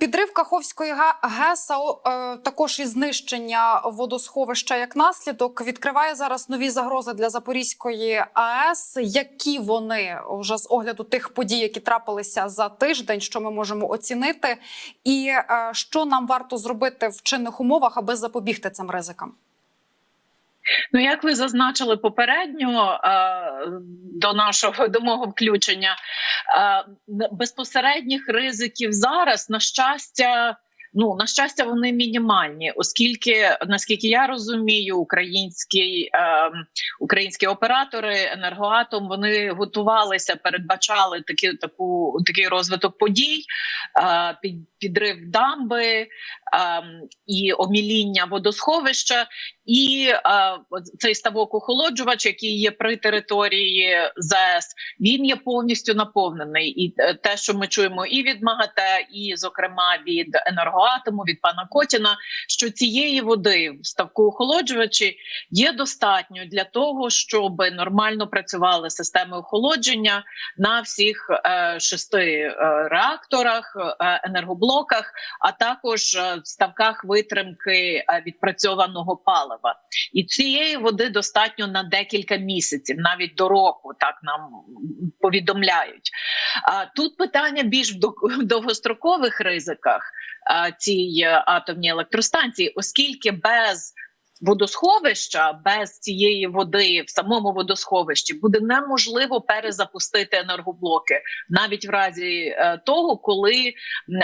Підрив Каховської ГЕС, е, також і знищення водосховища як наслідок відкриває зараз нові загрози для Запорізької АЕС. Які вони вже з огляду тих подій, які трапилися за тиждень, що ми можемо оцінити, і е, що нам варто зробити в чинних умовах, аби запобігти цим ризикам? Ну, як ви зазначили попередньо е, до нашого до мого включення, е, безпосередніх ризиків зараз, на щастя. Ну на щастя, вони мінімальні, оскільки наскільки я розумію, українські е, українські оператори енергоатом вони готувалися, передбачали такі таку такий розвиток подій, е, під, підрив дамби і оміління водосховища, і е, цей ставок охолоджувач, який є при території ЗАЕС, він є повністю наповнений. І е, те, що ми чуємо, і від МАГАТЕ, і зокрема від енергоатому, від пана Котіна, що цієї води в ставку охолоджувачі є достатньо для того, щоб нормально працювали системи охолодження на всіх е, шести реакторах, енергоблоках, а також в ставках витримки е, відпрацьованого палива. І цієї води достатньо на декілька місяців, навіть до року, так нам повідомляють. А тут питання більш в дов- довгострокових ризиках цієї е, атомній електростанції, оскільки без водосховища, без цієї води в самому водосховищі буде неможливо перезапустити енергоблоки навіть в разі е, того, коли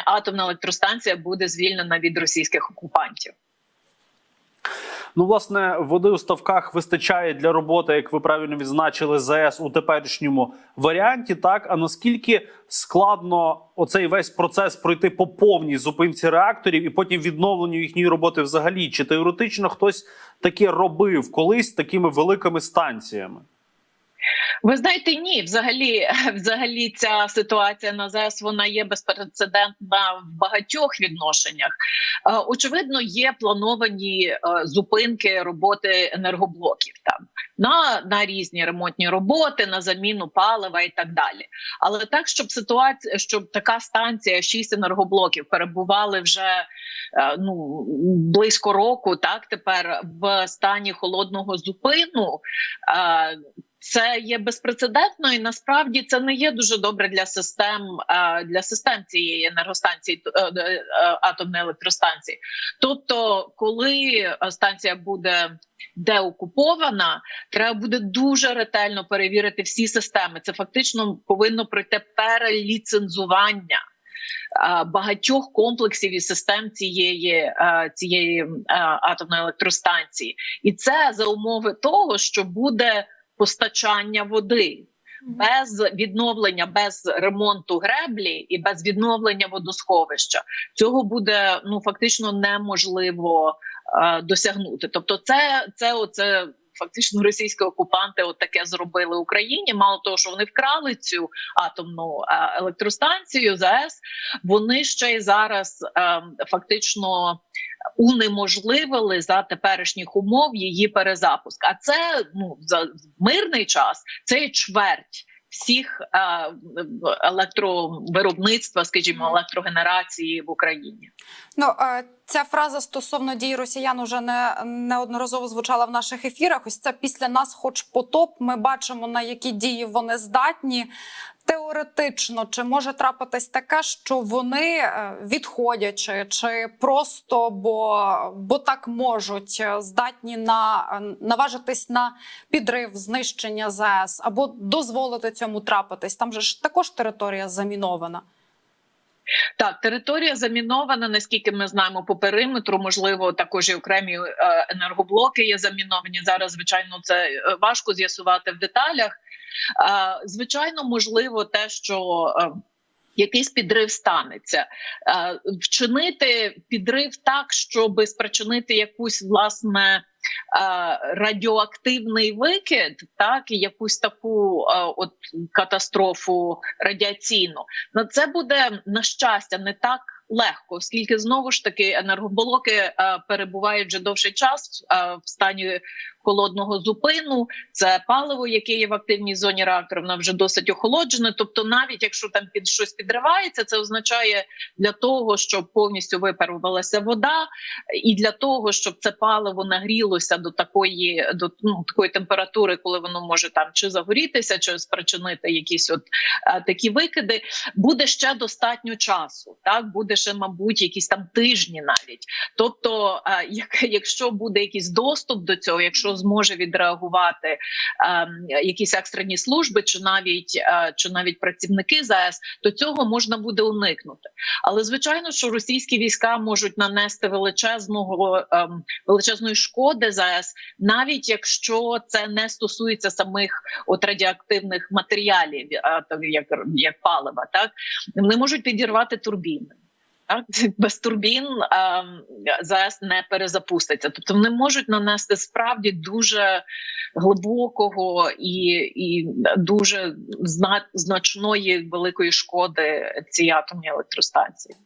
атомна електростанція буде звільнена від російських окупантів. Ну, власне, води у ставках вистачає для роботи, як ви правильно відзначили, ЗС у теперішньому варіанті. Так, а наскільки складно оцей весь процес пройти по повній зупинці реакторів і потім відновленню їхньої роботи взагалі? Чи теоретично хтось таке робив колись такими великими станціями? Ви знаєте, ні, взагалі, взагалі, ця ситуація на ЗАЕС вона є безпрецедентна в багатьох відношеннях. Е, Очевидно, є плановані е, зупинки роботи енергоблоків там на, на різні ремонтні роботи, на заміну палива і так далі. Але так, щоб ситуація, щоб така станція, шість енергоблоків перебували вже е, ну близько року, так тепер в стані холодного зупину. Це є безпрецедентно, і насправді це не є дуже добре для систем е, для систем цієї енергостанції е, е, атомної електростанції. Тобто, коли станція буде деокупована, треба буде дуже ретельно перевірити всі системи. Це фактично повинно пройти переліцензування. Багатьох комплексів і систем цієї цієї атомної електростанції, і це за умови того, що буде постачання води. Без відновлення, без ремонту греблі і без відновлення водосховища цього буде ну фактично неможливо е, досягнути. Тобто, це це оце фактично російські окупанти от таке зробили Україні. Мало того, що вони вкрали цю атомну е, електростанцію ЗАЕС, вони ще й зараз е, фактично унеможливили за теперішніх умов її перезапуск. А це ну за мирний час це чверть. Всіх е, електровиробництва, скажімо, електрогенерації в Україні. Ну е, ця фраза стосовно дій росіян уже не неодноразово звучала в наших ефірах. Ось це після нас, хоч потоп. Ми бачимо на які дії вони здатні. Теоретично, чи може трапитись таке, що вони е, відходячи, чи просто бо, бо так можуть е, здатні на е, наважитись на підрив, знищення ЗАЕС або дозволити цьому трапитись? Там же ж також територія замінована. Так, територія замінована, наскільки ми знаємо, по периметру. Можливо, також і окремі енергоблоки є заміновані. Зараз, звичайно, це важко з'ясувати в деталях. Е, звичайно, можливо, те, що е, Якийсь підрив станеться, Е, вчинити підрив так, щоб спричинити якусь власне радіоактивний викид, так і якусь таку от катастрофу радіаційну. Ну це буде на щастя не так легко, оскільки знову ж таки енергоблоки е, перебувають вже довший час е, в стані холодного зупину. Це паливо, яке є в активній зоні реактора, воно вже досить охолоджене. Тобто, навіть якщо там під щось підривається, це означає для того, щоб повністю випарувалася вода, і для того, щоб це паливо нагрілося до такої до ну, такої температури, коли воно може там чи загорітися, чи спричинити якісь от е, такі викиди, буде ще достатньо часу. Так буде ще, мабуть, якісь там тижні навіть. Тобто, е, як, якщо буде якийсь доступ до цього, якщо зможе відреагувати е, якісь екстрені служби, чи навіть е, чи навіть працівники ЗАЕС, то цього можна буде уникнути. Але звичайно, що російські війська можуть нанести величезного ем, величезної шкоди ЗАЕС, навіть якщо це не стосується самих от радіоактивних матеріалів, так, як, як палива, так вони можуть підірвати турбіни. Так, без турбін а, ЗАЕС не перезапуститься. Тобто вони можуть нанести справді дуже глибокого і, і дуже зна, значної великої шкоди цій атомній електростанції.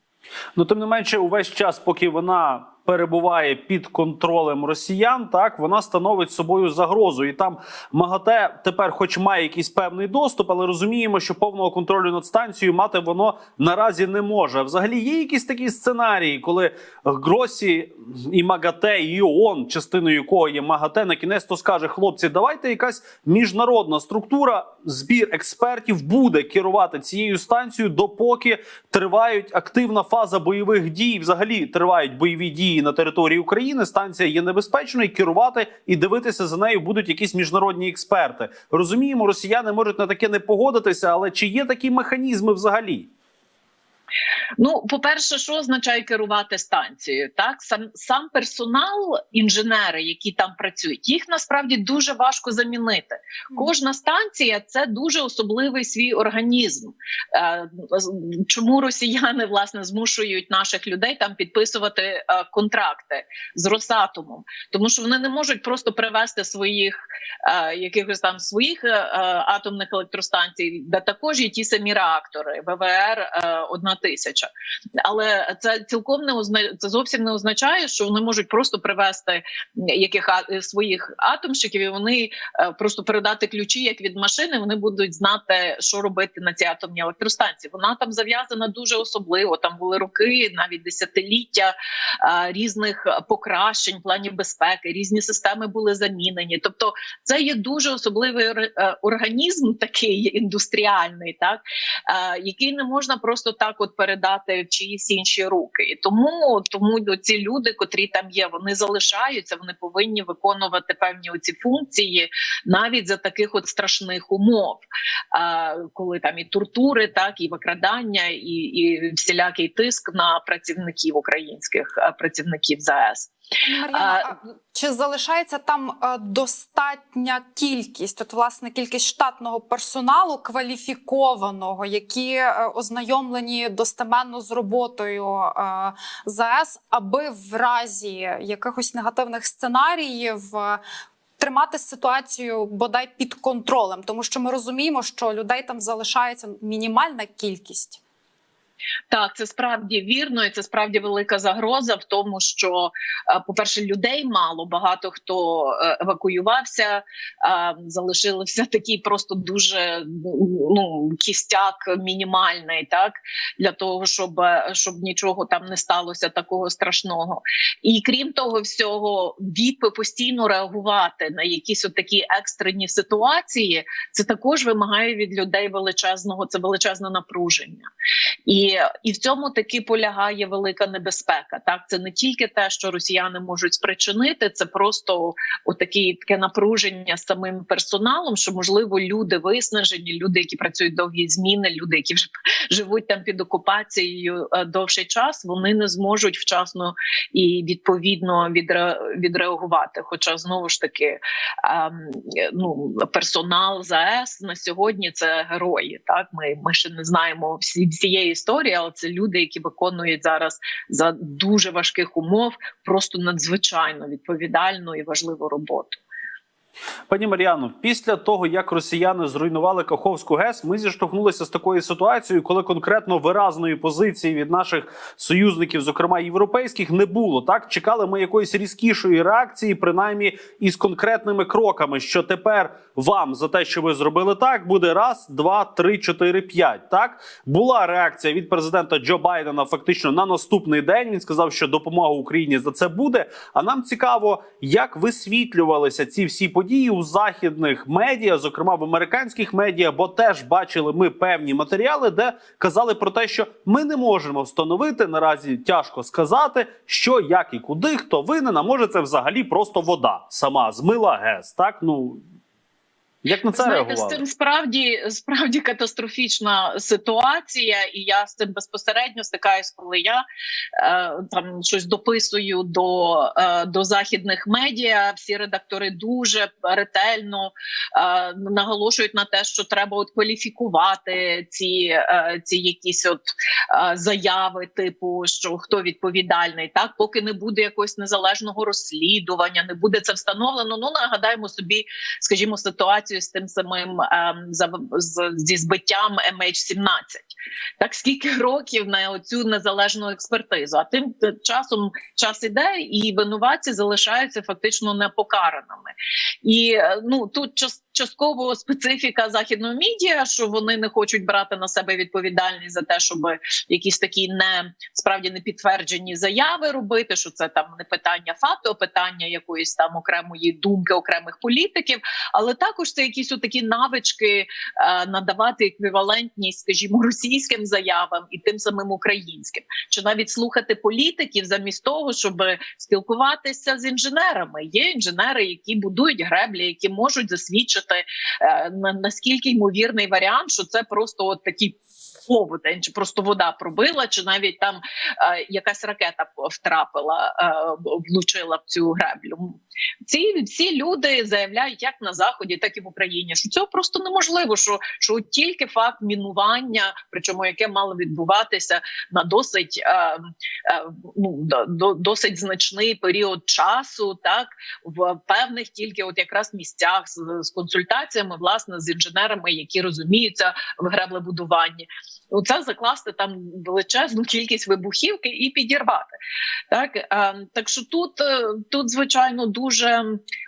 Ну тим не менше, увесь час, поки вона перебуває під контролем росіян, так вона становить собою загрозу. І там МАГАТЕ тепер, хоч має якийсь певний доступ, але розуміємо, що повного контролю над станцією мати воно наразі не може. Взагалі є якісь такі сценарії, коли Гросі і МАГАТЕ, і ООН, частиною якого є МАГАТЕ, на кінець то скаже: хлопці, давайте якась міжнародна структура, збір експертів буде керувати цією станцією, допоки тривають активна фаза бойових дій. Взагалі тривають бойові дії на території України. Станція є небезпечною. Керувати і дивитися за нею будуть якісь міжнародні експерти. Розуміємо, росіяни можуть на таке не погодитися, але чи є такі механізми взагалі? Ну, по-перше, що означає керувати станцією? Так, сам сам персонал, інженери, які там працюють, їх насправді дуже важко замінити. Кожна станція це дуже особливий свій організм. Е, Чому росіяни власне змушують наших людей там підписувати е, контракти з Росатомом? Тому що вони не можуть просто привести своїх е, якихось там своїх атомних електростанцій, де також є ті самі реактори ВВР одна тисяча. Але це цілком не озна... це зовсім не означає, що вони можуть просто привести яких своїх атомщиків, і вони е, просто передати ключі як від машини. Вони будуть знати, що робити на цій атомній електростанції. Вона там зав'язана дуже особливо. Там були роки, навіть десятиліття е, різних покращень, в плані безпеки, різні системи були замінені. Тобто, це є дуже особливий е, організм, такий індустріальний, так який не можна просто так от передати в чиїсь інші руки. І тому тому ці люди, котрі там є, вони залишаються, вони повинні виконувати певні оці функції навіть за таких от страшних умов, а, коли там і тортури, так і викрадання, і, і всілякий тиск на працівників українських працівників ЗАЕС. Мар'яна, а чи залишається там е, достатня кількість, от власне кількість штатного персоналу кваліфікованого, які е, ознайомлені достеменно з роботою е, ЗАЕС, аби в разі якихось негативних сценаріїв тримати ситуацію бодай під контролем, тому що ми розуміємо, що людей там залишається мінімальна кількість. Так, це справді вірно, і це справді велика загроза в тому, що, по перше, людей мало багато хто е, евакуювався, залишилися такий просто дуже ну кістяк мінімальний, так для того, щоб щоб нічого там не сталося такого страшного. І крім того, всього ВІПи постійно реагувати на якісь от такі екстрені ситуації. Це також вимагає від людей величезного, це величезне напруження і. І в цьому таки полягає велика небезпека. Так, це не тільки те, що росіяни можуть спричинити, це просто отакі таке напруження самим персоналом. Що можливо люди виснажені, люди, які працюють довгі зміни, люди, які вже живуть там під окупацією довший час, вони не зможуть вчасно і відповідно відре, відреагувати. Хоча знову ж таки ну персонал ЗАЕС на сьогодні це герої. Так, ми, ми ще не знаємо всі всієї історії але це люди, які виконують зараз за дуже важких умов, просто надзвичайно відповідальну і важливу роботу. Пані Мар'яно, після того як росіяни зруйнували Каховську ГЕС, ми зіштовхнулися з такою ситуацією, коли конкретно виразної позиції від наших союзників, зокрема європейських, не було. Так чекали ми якоїсь різкішої реакції, принаймні із конкретними кроками. Що тепер вам за те, що ви зробили так, буде раз, два, три, чотири, п'ять. Так була реакція від президента Джо Байдена фактично на наступний день. Він сказав, що допомога Україні за це буде. А нам цікаво, як висвітлювалися ці всі події у західних медіа, зокрема в американських медіа, бо теж бачили ми певні матеріали, де казали про те, що ми не можемо встановити наразі тяжко сказати, що як і куди, хто винен, а може це взагалі просто вода сама змила ГЕС. Так ну як на це Знаєте, реагували? з цим справді справді катастрофічна ситуація, і я з цим безпосередньо стикаюсь, коли я е, там щось дописую до, е, до західних медіа. Всі редактори дуже ретельно е, наголошують на те, що треба от кваліфікувати ці, е, ці якісь от е, заяви, типу, що хто відповідальний, так поки не буде якогось незалежного розслідування, не буде це встановлено. Ну нагадаємо собі, скажімо, ситуацію з тим самим ем, з, зі збиттям MH17. Так скільки років на цю незалежну експертизу? А тим часом час іде, і винуватці залишаються фактично непокараними. І е, ну тут час. Частково специфіка західного медіа, що вони не хочуть брати на себе відповідальність за те, щоб якісь такі не справді не підтверджені заяви робити. Що це там не питання факту, а питання якоїсь там окремої думки окремих політиків, але також це якісь такі навички е, надавати еквівалентність, скажімо, російським заявам і тим самим українським, чи навіть слухати політиків замість того, щоб спілкуватися з інженерами. Є інженери, які будують греблі, які можуть засвідчити е, на наскільки ймовірний варіант, що це просто от такі побутень, чи просто вода пробила, чи навіть там е, якась ракета втрапила, е, влучила в цю греблю. Ці всі люди заявляють як на заході, так і в Україні, що цього просто неможливо. Що що тільки факт мінування, причому яке мало відбуватися на досить е, е, ну до, до, досить значний період часу, так в певних тільки от якраз місцях з, з консультаціями, власне, з інженерами, які розуміються в греблебудуванні. Оце закласти там величезну кількість вибухівки і підірвати. Так е, так що тут, е, тут звичайно дуже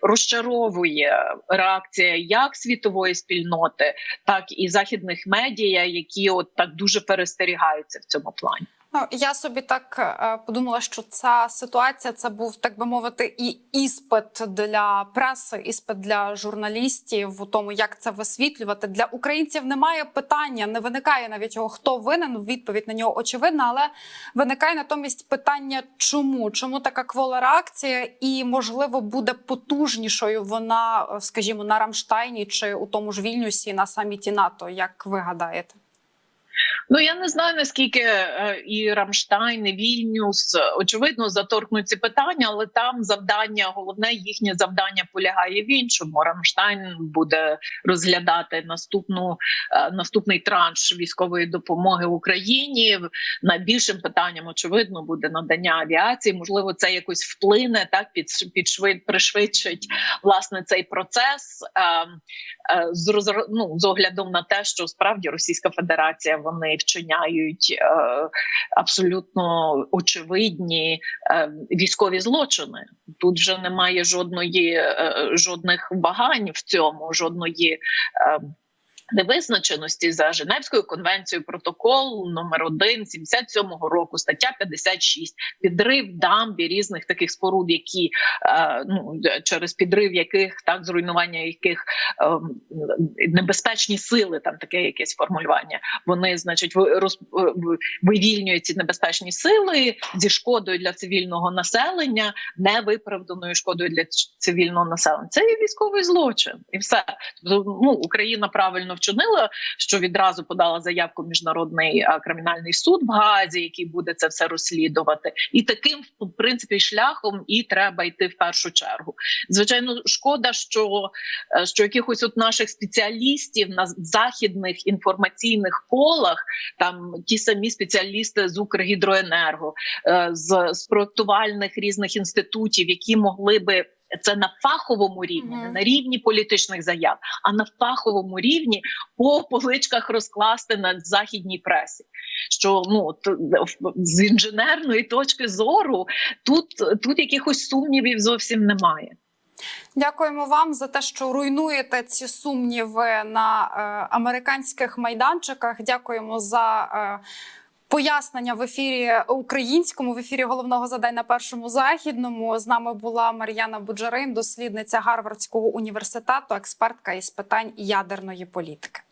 розчаровує реакція як світової спільноти, так і західних медіа, які от так дуже перестерігаються в цьому плані. Ну, я собі так е, подумала, що ця ситуація це був так би мовити, і іспит для преси, іспит для журналістів у тому, як це висвітлювати. Для українців немає питання, не виникає навіть його, хто винен. Відповідь на нього очевидна, але виникає натомість питання, чому чому така квола реакція, і можливо буде потужнішою вона, е, скажімо, на Рамштайні чи у тому ж Вільнюсі на саміті НАТО. Як ви гадаєте? Ну я не знаю наскільки е, і Рамштайн, і Вільнюс очевидно заторкнуть ці питання, але там завдання, головне їхнє завдання полягає в іншому. Рамштайн буде розглядати наступну е, наступний транш військової допомоги Україні. Найбільшим питанням очевидно буде надання авіації. Можливо, це якось вплине так під підшвид, пришвидшить власне цей процес е, е, з ну, з оглядом на те, що справді Російська Федерація вони вчиняють е, абсолютно очевидні е, військові злочини. Тут вже немає жодної е, жодних вагань в цьому, жодної. Е, Невизначеності за Женевською конвенцією протокол номер 1 77-го року, стаття 56, підрив дамбі різних таких споруд, які е, ну через підрив яких так зруйнування яких е, небезпечні сили, там таке якесь формулювання. Вони, значить, роз, вивільнюють ці небезпечні сили зі шкодою для цивільного населення, невиправданою шкодою для цивільного населення. Це є військовий злочин, і все Тобто, ну Україна правильно вчинила, що відразу подала заявку в міжнародний кримінальний суд в Газі, який буде це все розслідувати, і таким в принципі шляхом і треба йти в першу чергу. Звичайно, шкода, що що якихось от наших спеціалістів на західних інформаційних колах, там ті самі спеціалісти з Укргідроенерго, з, з проектувальних різних інститутів, які могли би Це на фаховому рівні, не на рівні політичних заяв, а на фаховому рівні по поличках розкласти на західній пресі. Що ну з інженерної точки зору тут, тут якихось сумнівів зовсім немає. Дякуємо вам за те, що руйнуєте ці сумніви на е, американських майданчиках. Дякуємо за. Е, Пояснення в ефірі українському в ефірі головного задай на першому західному з нами була Мар'яна Буджарин, дослідниця Гарвардського університету, експертка із питань ядерної політики.